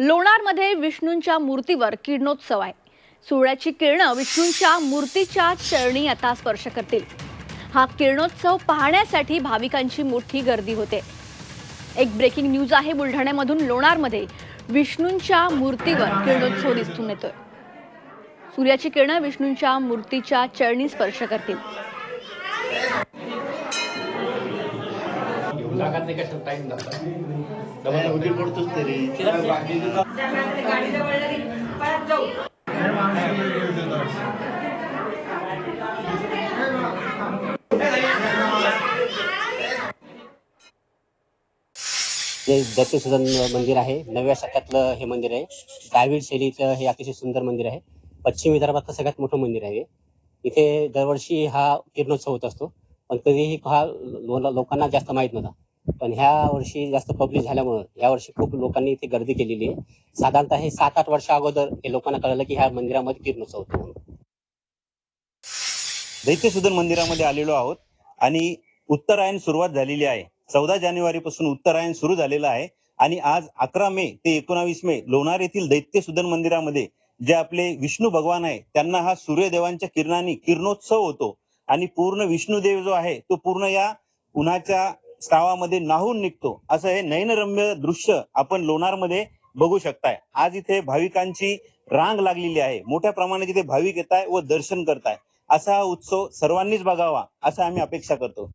लोणारमध्ये विष्णूंच्या मूर्तीवर किरणोत्सव आहे. सूर्याची किरणं विष्णूंच्या मूर्तीच्या चरणी आता स्पर्श करतील. हा किरणोत्सव पाहण्यासाठी भाविकांची मोठी गर्दी होते. एक ब्रेकिंग न्यूज आहे बुलढाण्यामधून लोणारमध्ये विष्णूंच्या मूर्तीवर किरणोत्सव दिसून येतोय. सूर्याची किरणं विष्णूंच्या मूर्तीच्या चरणी स्पर्श करतील. नाही टाइम जे दत्तसुदन मंदिर आहे. नवव्या शतकातलं हे मंदिर आहे. द्राविड शैलीचं हे अतिशय सुंदर मंदिर आहे. पश्चिम विदर्भातलं सगळ्यात मोठं मंदिर आहे हे. इथे दरवर्षी हा किरणोत्सव होत असतो. पण कधीही हा लो- लोकांना जास्त माहीत नव्हता. पण ह्या वर्षी जास्त पब्लिक झाल्यामुळं या वर्षी खूप लोकांनी इथे गर्दी केलेली आहे. साधारणतः हे सात आठ वर्ष अगोदर हे लोकांना कळलं की ह्या मंदिरामध्ये किरणोत्सव होतो म्हणून. दैत्यसुदन मंदिरामध्ये आलेलो आहोत आणि उत्तरायण सुरुवात झालेली आहे. चौदा जानेवारी पासून उत्तरायण सुरू झालेलं आहे आणि आज अकरा मे ते एकोणावीस मे लोणार येथील दैत्यसुदन मंदिरामध्ये जे आपले विष्णू भगवान आहे त्यांना हा सूर्यदेवांच्या किरणांनी किरणोत्सव होतो. आणि पूर्ण विष्णुदेव जो आहे तो पूर्ण या उन्हाच्या स्रावामध्ये नाहून निघतो. असं हे नयनरम्य दृश्य आपण लोणारमध्ये बघू शकताय. आज इथे भाविकांची रांग लागलेली आहे. मोठ्या प्रमाणात इथे भाविक येत आहे व दर्शन करताय. असा हा उत्सव सर्वांनीच बघावा असं आम्ही अपेक्षा करतो.